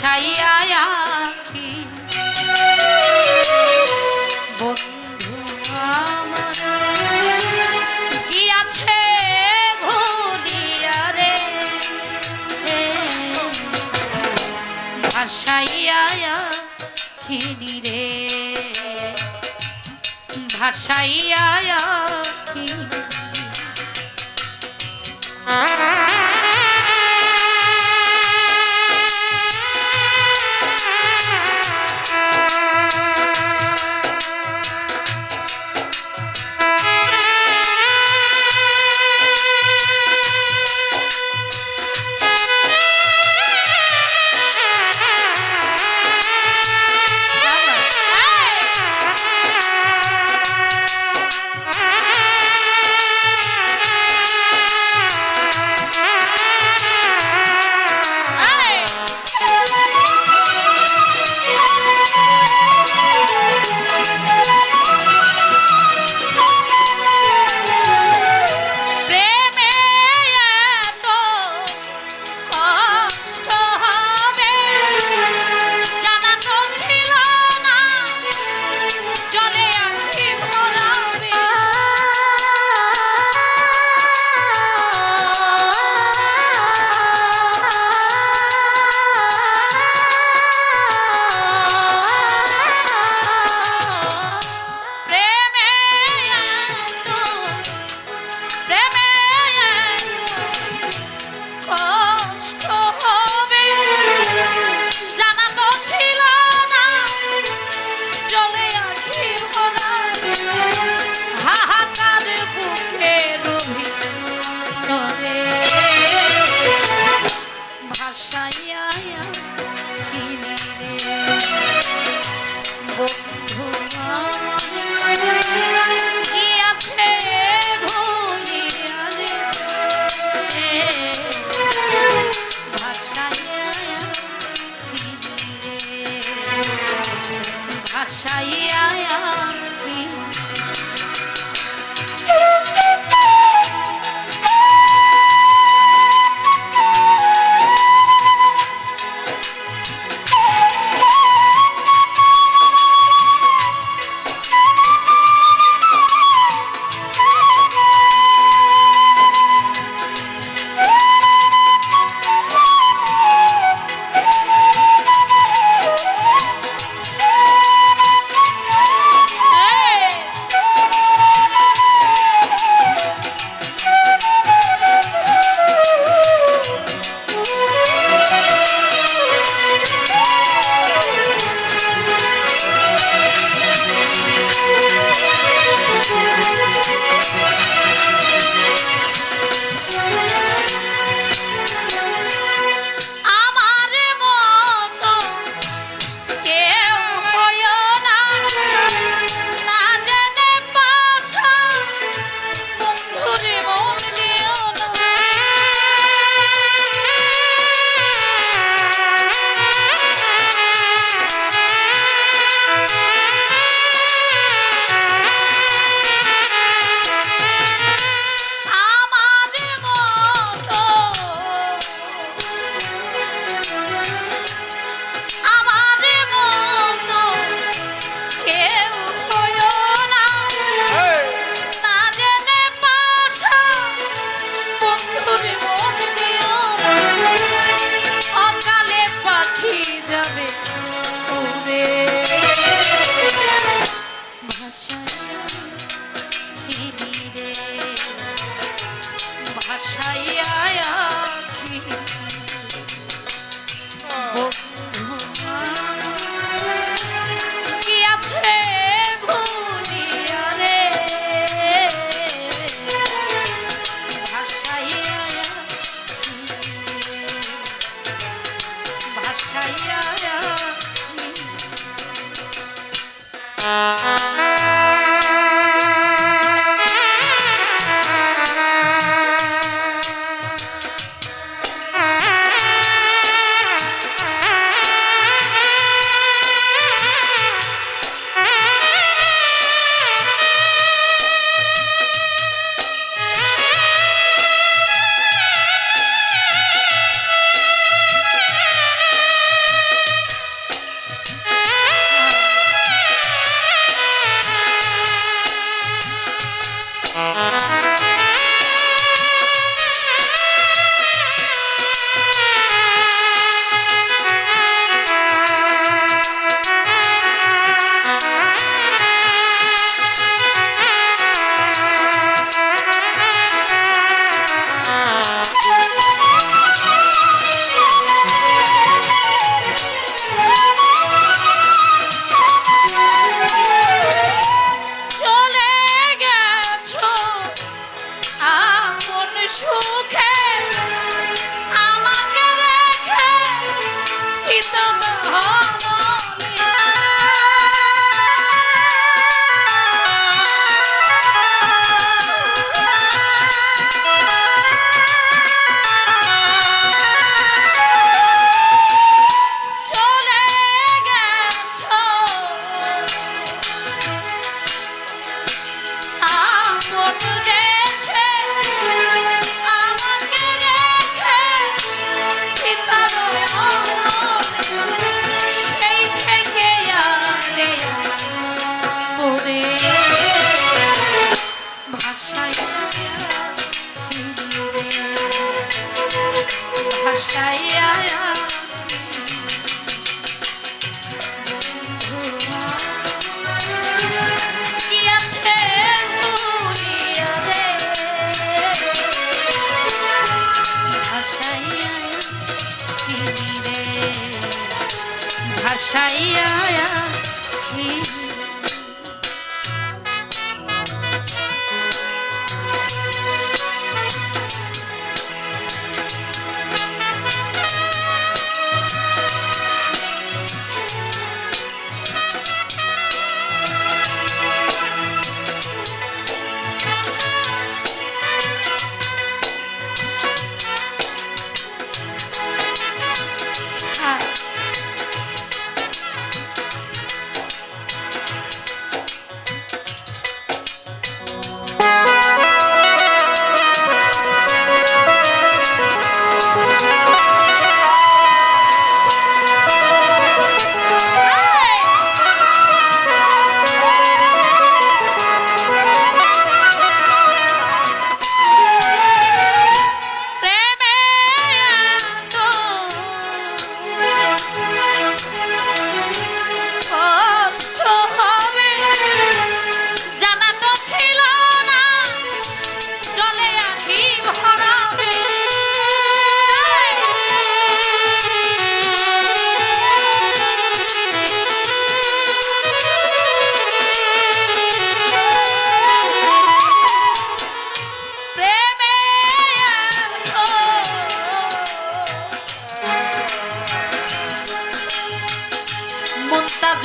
ভাসাইয়া আখি। বন্ধু আমার কি আছে ভুলিয়া রে? ভাসাইয়া আখিনি রে। ভাসাইয়া আখিনি বোন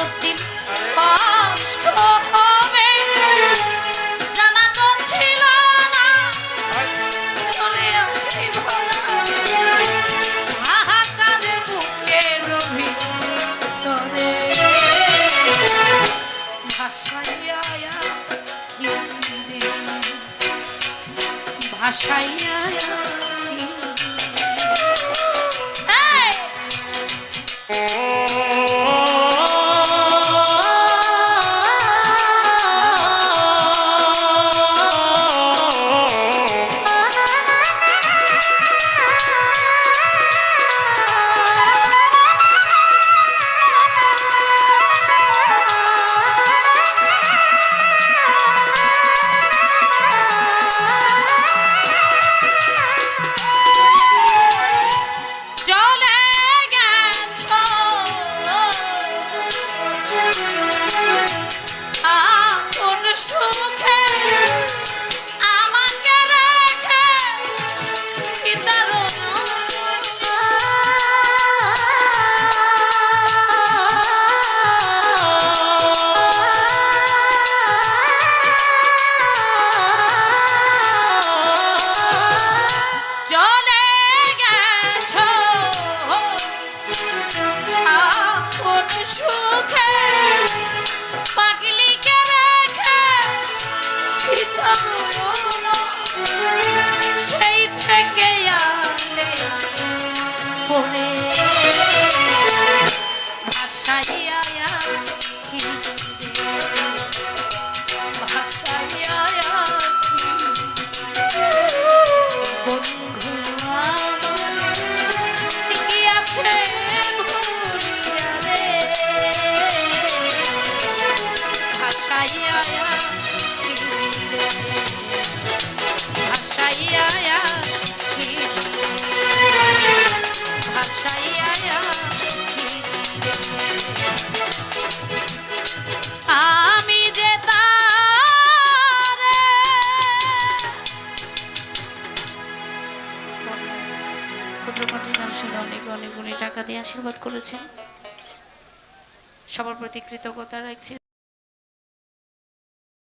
সত্যি কষ্ট হবে। জানা তো ছিল না চলে হাহাকারে বুকে রবি ভাষাইয়া আশীর্বাদ করেছেন। সবার প্রতি কৃতজ্ঞতা রাখছি।